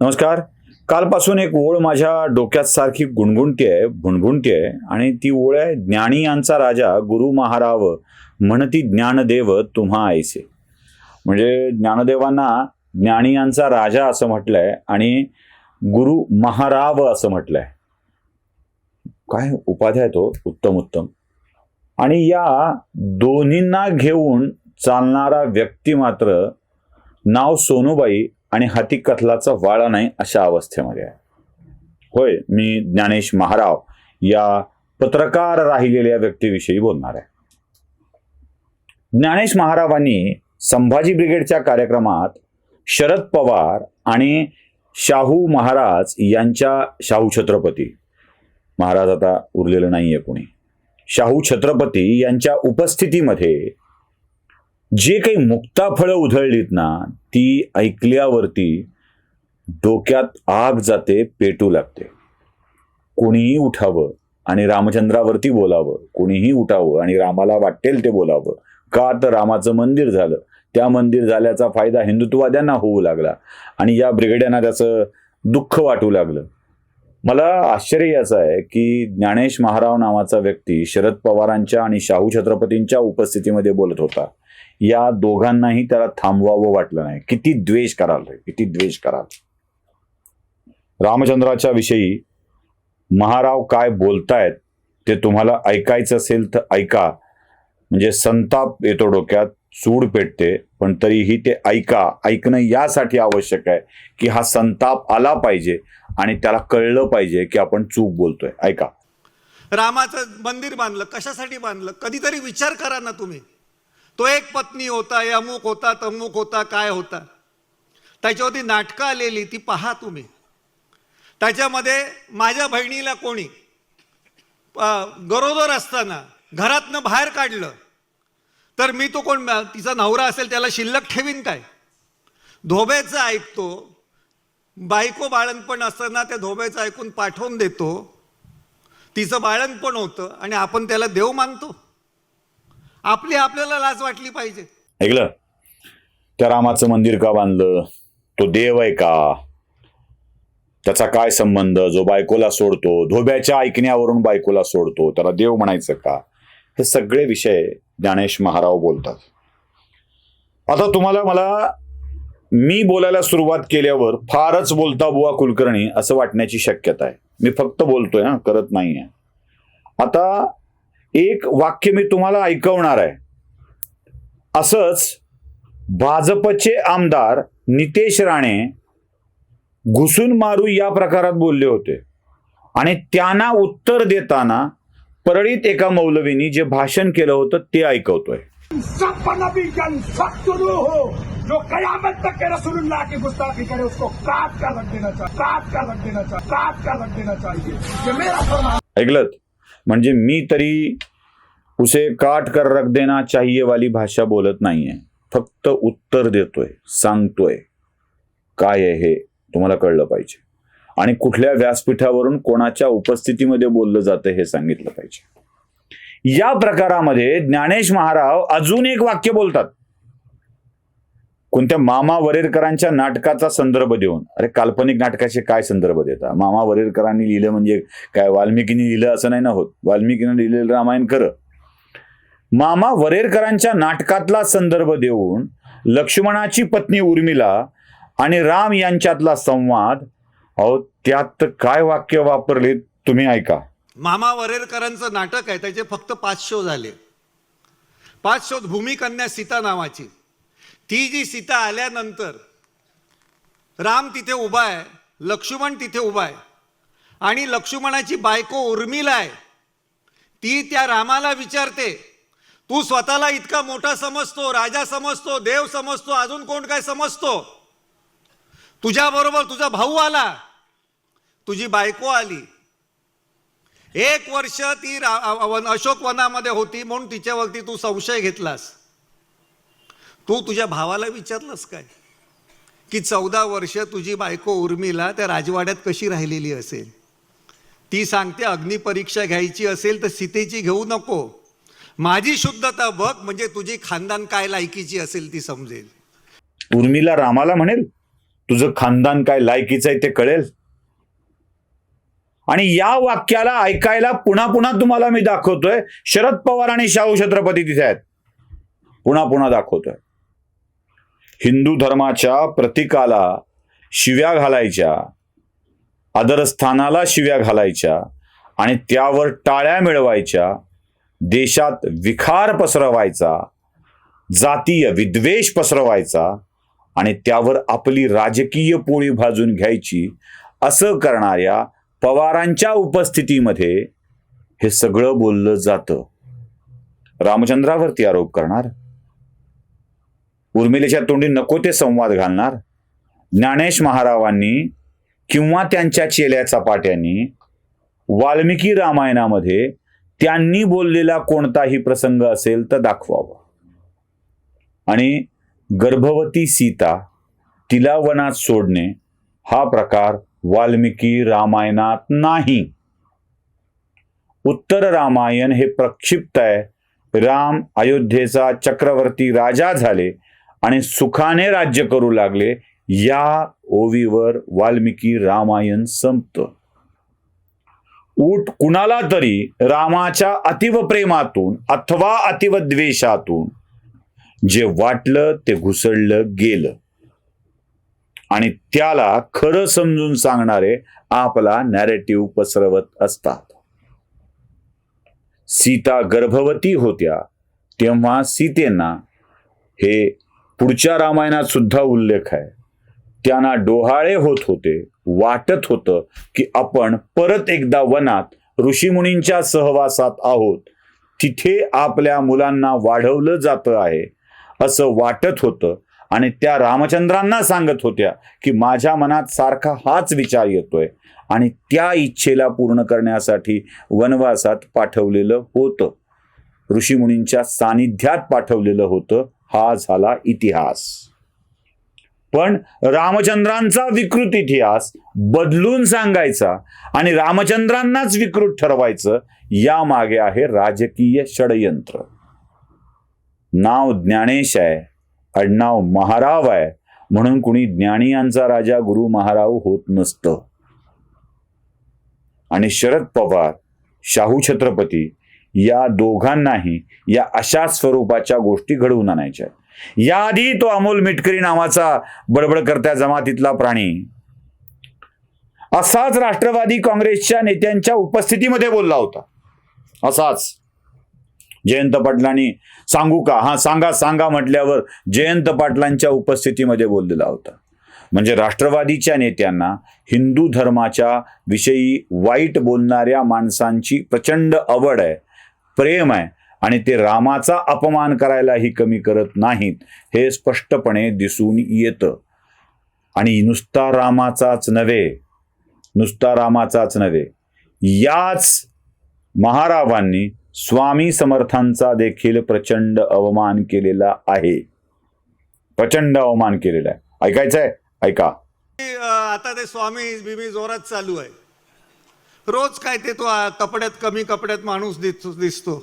नमस्कार. कालपासून एक ओळ माझ्या डोक्यात सारखी गुणगुणती आहे भुणभुणती आहे आणि ती ओळ आहे ज्ञानी यांचा राजा गुरु महाराव म्हणती ज्ञानदेव तुम्हा ऐसे म्हणजे ज्ञानदेवांना ज्ञानी यांचा राजा असं म्हटलंय आणि गुरु महाराव असं म्हटलंय. काय उपाध्याय तो? उत्तम उत्तम. आणि या दोन्हींना घेऊन चालणारा व्यक्ती मात्र नाव सोनूबाई आणि हाती कथलाचा वाळा नाही अशा अवस्थेमध्ये आहे. होय मी ज्ञानेश महाराव या पत्रकार राहिलेल्या व्यक्तीविषयी बोलणार आहे. ज्ञानेश महारावांनी संभाजी ब्रिगेडच्या कार्यक्रमात शरद पवार आणि शाहू महाराज यांच्या शाहू छत्रपती महाराज आता उरलेलं नाहीये कोणी शाहू छत्रपती यांच्या उपस्थितीमध्ये जे काही मुक्ताफळं उधळलीत ना ती ऐकल्यावरती डोक्यात आग जाते पेटू लागते. कोणीही उठावं आणि रामचंद्रावरती बोलावं. कोणीही उठावं आणि रामाला वाटेल ते बोलावं. का तर रामाचं मंदिर झालं? त्या मंदिर झाल्याचा फायदा हिंदुत्ववाद्यांना होऊ लागला आणि या ब्रिगेड्यांना त्याचं दुःख वाटू लागलं. मला आश्चर्य याचं आहे की ज्ञानेश महाराव नावाचा व्यक्ती शरद पवारांच्या आणि शाहू छत्रपतींच्या उपस्थितीमध्ये बोलत होता. या दोघांनाही त्याला थांबवावं वाटलं नाही. किती द्वेष कराल रे किती द्वेष कराल. रामचंद्राच्या विषयी महाराव काय बोलतायत ते तुम्हाला ऐकायचं असेल तर ऐका. म्हणजे संताप येतो डोक्यात चूड पेटते पण तरीही ते ऐका. ऐकणं यासाठी आवश्यक आहे की हा संताप आला पाहिजे आणि त्याला कळलं पाहिजे की आपण चूक बोलतोय. ऐका. रामाचं मंदिर बांधलं कशासाठी बांधलं? कधीतरी विचार करा ना तुम्ही. तो एक पत्नी होता अमुक होता तमुक होता काय होता? त्याच्यावरती नाटकं आलेली ती पहा तुम्ही. त्याच्यामध्ये माझ्या बहिणीला कोणी गरोदर असताना घरातनं बाहेर काढलं तर मी तो कोण तिचा नवरा असेल त्याला शिल्लक ठेवीन काय? धोब्याचं ऐकतो बायको बाळणपण असताना त्या धोब्याचं ऐकून पाठवून देतो तिचं बाळणपण होतं आणि आपण त्याला देव मानतो. आपली आपल्याला लाज वाटली पाहिजे. ऐकलं? त्या रामाचं मंदिर का बांधलं? तो देव आहे का? त्याचा काय संबंध? जो बायकोला सोडतो धोब्याच्या ऐकण्यावरून बायकोला सोडतो त्याला देव म्हणायचं का? हे सगळे विषय ज्ञानेश महाराव बोलतात. आता तुम्हाला मला मी बोलायला सुरुवात केल्यावर फारच बोलता बुवा कुलकर्णी असं वाटण्याची शक्यता आहे. मी फक्त बोलतोय हा करत नाहीये. आता एक वाक्य मी तुम्हाला ऐकवणार आहे. असंच भाजपचे आमदार नितेश राणे घुसून मारू या प्रकारात बोलले होते. आणि त्यांना उत्तर देताना परळीत एका मौलवीनी जे भाषण केलं होतं ते ऐकवतोय. हो जो कयामत तक के रसूलुल्लाह की गुस्ताखी करे उसको काट कर रख देना चाहिए काट कर रख देना चाहिए काट कर रख देना चाहिए। ये मेरा फरमान ऐकलत? म्हणजे मी तरी उसे काट कर रख देना चाहिए वाली भाषा बोलत नाहीये. फक्त उत्तर देतोय सांगतोय. काय आहे हे तुम्हाला कळलं पाहिजे. आणि कुठल्या व्यासपीठावरून कोणाच्या उपस्थितीमध्ये बोललं जातं हे सांगितलं पाहिजे. या प्रकारामध्ये ज्ञानेश महाराव अजून एक वाक्य बोलतात. कोणत्या मामा वरेरकरांच्या नाटकाचा संदर्भ देऊन? अरे काल्पनिक नाटकाचे काय संदर्भ देता? मामा वरेरकरांनी लिहिलं म्हणजे काय? वाल्मिकीने लिहिलं असं नाही ना होत. वाल्मिकीने लिहिलेलं रामायण खरं. मामा वरेरकरांच्या नाटकातला संदर्भ देऊन लक्ष्मणाची पत्नी उर्मिला आणि राम यांच्यातला संवाद. अहो त्यात काय वाक्य वापरले तुम्ही ऐका. मामा वरेरकरांचं नाटक आहे त्याचे फक्त पाच शो झाले. पाच शोध भूमिकन्या सीता नावाची. ती जी सीता आल्यानंतर राम तिथे उभा आहे लक्ष्मण तिथे उभा आहे. आणि लक्ष्मणाची बायको उर्मिला आहे. ती त्या रामाला विचारते तू स्वतःला इतका मोठा समजतो राजा समजतो देव समजतो अजून कोण काय समजतो? तुझ्याबरोबर तुझा भाऊ आला. तुझी बायको आली. एक वर्ष ती रा- वन- अशोक वनामध्ये होती म्हणून तिच्यावरती तू संशय घेतलास. तू तुझ्या भावाला विचारलंस काय? की चौदा वर्ष तुझी बायको उर्मिला त्या राजवाड्यात कशी राहिलेली असेल? ती सांगते अग्निपरीक्षा घ्यायची असेल तर सीतेची घेऊ नको. माझी शुद्धता बघ म्हणजे तुझी खानदान काय लायकीची असेल ती समजेल. उर्मिला रामाला म्हणेल तुझं खानदान काय लायकीचं आहे ते कळेल. आणि या वाक्याला ऐकायला पुन्हा पुन्हा तुम्हाला मी दाखवतोय शरद पवार आणि शाहू छत्रपती तिथे आहेत. पुन्हा पुन्हा दाखवतोय. हिंदू धर्माच्या प्रतीकाला शिव्या घालायच्या आदरस्थानाला शिव्या घालायच्या आणि त्यावर टाळ्या मिळवायच्या देशात विखार पसरवायचा जातीय विद्वेष पसरवायचा आणि त्यावर आपली राजकीय पोळी भाजून घ्यायची असं करणाऱ्या पवारांच्या उपस्थितीमध्ये हे सगळं बोललं जातं. रामचंद्रावरती आरोप करणार उर्मिलेच्या तोंडी नको ते संवाद घालणार. ज्ञानेश महारावांनी किंवा त्यांच्या चेल्या चपाट्यांनी वाल्मिकी रामायणामध्ये त्यांनी बोललेला कोणताही प्रसंग असेल तर दाखवावा. आणि गर्भवती सीता तिला वनात सोडणे हा प्रकार वाल्मिकी रामायणात नाही. उत्तर रामायण हे प्रक्षिप्त आहे. राम अयोध्येचा चक्रवर्ती राजा झाले. आणि सुखाने राज्य करू लागले या ओवीवर वाल्मिकी रामायण संपतं. ऊट कुणाला तरी रामाच्या अतिव प्रेमातून अथवा अतिव द्वेषातून जे वाटलं ते घुसळलं गेलं. आणि त्याला खरं समजून सांगणारे आपला नॅरेटिव्ह पसरवत असतात. सीता गर्भवती होत्या तेव्हा सीतेना हे पुढच्या रामायणात सुद्धा उल्लेख आहे. त्यांना डोहाळे होत होते वाटत होतं की आपण परत एकदा वनात ऋषीमुनींच्या सहवासात आहोत. तिथे आपल्या मुलांना वाढवलं जातं आहे असं वाटत होतं आणि त्या रामचंद्रांना सांगत होत्या की माझ्या मनात सारखा हाच विचार येतोय आणि त्या इच्छेला पूर्ण करण्यासाठी वनवासात पाठवलेलं होतं. ऋषीमुनींच्या सानिध्यात पाठवलेलं होतं. हा झाला इतिहास. पण रामचंद्रांचा विकृत इतिहास बदलून सांगायचा आणि रामचंद्रांनाच विकृत ठरवायचं या मागे आहे राजकीय षडयंत्र. नाव ज्ञानेश आहे आडनाव महाराव आहे म्हणून कुणी ज्ञानी यांचा राजा गुरु महाराव होत नसतं. आणि शरद पवार शाहू छत्रपती या दोघांनाही या अशा स्वरूपाच्या गोष्टी घडवून आणायच्या याआधी तो अमोल मिटकरी नावाचा बडबडकर्त्या जमातीतला प्राणी असाच राष्ट्रवादी काँग्रेसच्या नेत्यांच्या उपस्थितीमध्ये बोलला होता. असाच. जयंत पाटलांनी सांगू का? हा सांगा सांगा म्हटल्यावर जयंत पाटलांच्या उपस्थितीमध्ये बोललेला होता. म्हणजे राष्ट्रवादीच्या नेत्यांना हिंदू धर्माच्या विषयी वाईट बोलणाऱ्या माणसांची प्रचंड आवड आहे. प्रेम आहे आणि ते रामाचा अपमान करायलाही कमी करत नाहीत हे स्पष्टपणे दिसून येतं. आणि नुसता रामाचाच नव्हे नुसता रामाचाच नव्हे याच महारावांनी स्वामी समर्थांचा देखील प्रचंड अवमान केलेला आहे. प्रचंड अवमान केलेला आहे. ऐकायचंय? ऐका. आता ते स्वामी बिमी जोरात चालू आहे. रोज काय ते तो कपड्यात कमी कपड्यात माणूस दिसतो दिसतो.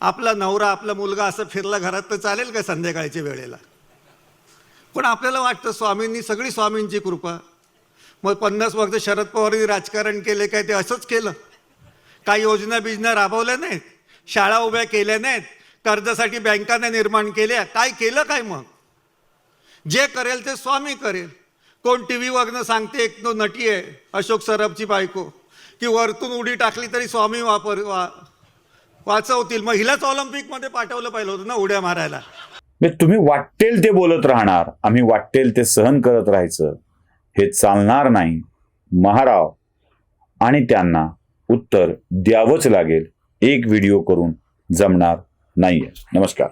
आपला नवरा आपला मुलगा असं फिरला घरात तर चालेल का संध्याकाळच्या वेळेला? पण आपल्याला वाटतं स्वामींनी सगळी स्वामींची कृपा. मग पन्नास वर्ष शरद पवारांनी राजकारण केले काय ते असंच केलं? काही योजना बिजना राबवल्या नाहीत? शाळा उभ्या केल्या नाहीत? कर्जासाठी बँकांना निर्माण केल्या? काय केलं काय मग? जे करेल ते स्वामी करेल. कोण टी व्हीवरनं सांगते एक तो नटी आहे अशोक सरबची बायको. की वरतून उडी टाकली तरी स्वामी वापर वा वाचवतील. मग हिलाच ऑलिम्पिकमध्ये पाठवलं पाहिलं होतं ना उड्या मारायला. तुम्ही वाटेल ते बोलत राहणार. आम्ही वाटेल ते सहन करत राहायचं. हे चालणार नाही. महाराव आणि त्यांना उत्तर द्यावंच लागेल. एक व्हिडिओ करून जमणार नाहीये. नमस्कार.